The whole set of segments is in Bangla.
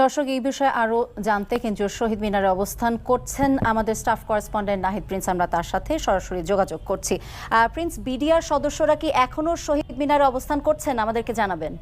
দর্শক, এই বিষয়ে আরও জানতে কেন্দ্রীয় শহীদ মিনারে অবস্থান করছেন আমাদের স্টাফ করেসপন্ডেন্ট নাহিদ প্রিন্স। আমরা তার সাথে সরাসরি যোগাযোগ করছি। প্রিন্স, বিডিআর সদস্যরা কি এখনও শহীদ মিনারে অবস্থান করছেন? আমাদেরকে জানাবেন।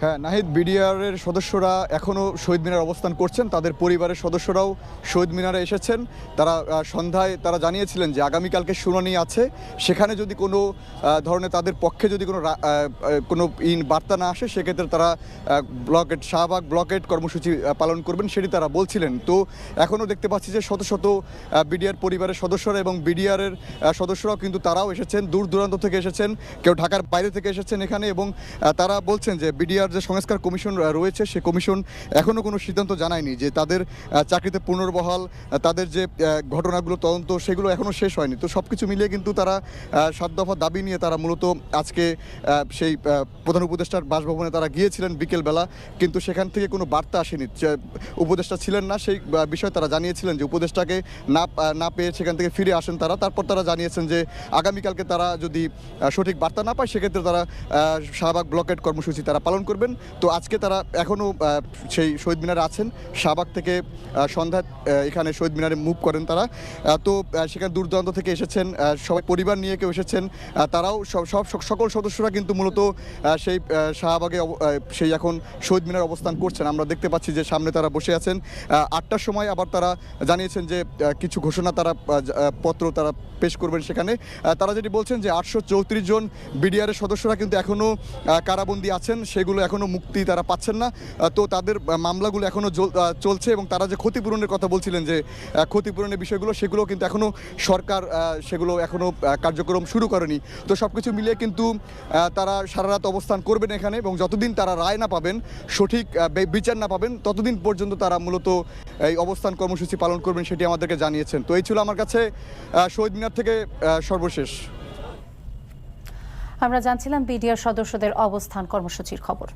হ্যাঁ নাহিদ, বিডিআরের সদস্যরা এখনও শহীদ মিনার অবস্থান করছেন। তাদের পরিবারের সদস্যরাও শহীদ মিনারে এসেছেন। তারা সন্ধ্যায় তারা জানিয়েছিলেন যে আগামীকালকে শুনানি আছে। সেখানে যদি কোনো ধরনের তাদের পক্ষে যদি কোনো কোনো ইন বার্তা না আসে, সেক্ষেত্রে তারা ব্লকেট, শাহবাগ ব্লকেট কর্মসূচি পালন করবেন সেটি তারা বলছিলেন। তো এখনও দেখতে পাচ্ছি যে শত শত বিডিআর পরিবারের সদস্যরা এবং বিডিআরের সদস্যরাও কিন্তু তারাও এসেছেন। দূর দূরান্ত থেকে এসেছেন, কেউ ঢাকার বাইরে থেকে এসেছেন এখানে এবং তারা বলছেন যে বিডিআর যে সংস্কার কমিশন রয়েছে, সে কমিশন এখনও কোনো সিদ্ধান্ত জানায়নি যে তাদের চাকরিতে পুনর্বহাল তাদের যে ঘটনাগুলো, তদন্ত, সেগুলো এখনও শেষ হয়নি। তো সব কিছু মিলিয়ে কিন্তু তারা সাত দফা দাবি নিয়ে তারা মূলত আজকে সেই প্রধান উপদেষ্টার বাসভবনে তারা গিয়েছিলেন বিকেলবেলা, কিন্তু সেখান থেকে কোনো বার্তা আসেনি। উপদেষ্টা ছিলেন না, সেই বিষয়ে তারা জানিয়েছিলেন যে উপদেষ্টাকে না না পেয়ে সেখান থেকে ফিরে আসেন তারা। তারপর তারা জানিয়েছেন যে আগামীকালকে তারা যদি সঠিক বার্তা না পায়, সেক্ষেত্রে তারা শাহবাগ ব্লকেট কর্মসূচি তারা পালন করবেন। তো আজকে তারা এখনও সেই শহীদ মিনারে আছেন। শাহবাগ থেকে সন্ধ্যা এখানে শহীদ মিনারে মুভ করেন তারা। তো সেখানে দূর দূরান্ত থেকে এসেছেন সবাই পরিবার নিয়ে কেউ এসেছেন। তারাও সব সকল সদস্যরা কিন্তু মূলত সেই শাহবাগে সেই এখন শহীদ মিনার অবস্থান করছেন। আমরা দেখতে পাচ্ছি যে সামনে তারা বসে আছেন। আটটার সময় আবার তারা জানিয়েছেন যে কিছু ঘোষণা তারা পত্র তারা পেশ করবেন সেখানে। তারা যেটি বলছেন যে আটশো চৌত্রিশ জন বিডিআরের সদস্যরা কিন্তু এখনও কারাবন্দী আছেন, সেগুলো এখনও মুক্তি তারা পাচ্ছেন না। তো তাদের মামলাগুলো এখনও চলছে এবং তারা যে ক্ষতিপূরণের কথা বলছিলেন যে ক্ষতিপূরণের বিষয়গুলো, সেগুলো কিন্তু এখনও সরকার সেগুলো এখনও কার্যক্রম শুরু করেনি। তো সব কিছু মিলিয়ে কিন্তু তারা সারা রাত অবস্থান করবেন এখানে এবং যতদিন তারা রায় না পাবেন, সঠিক বিচার না পাবেন, ততদিন পর্যন্ত তারা মূলত এই অবস্থান কর্মসূচি পালন করবেন সেটি আমাদেরকে জানিয়েছেন। তো এই ছিল আমার কাছে শহীদ মিনার থেকে সর্বশেষ। আমরা জানছিলাম বিডিআর সদস্যদের অবস্থান কর্মসূচির খবর।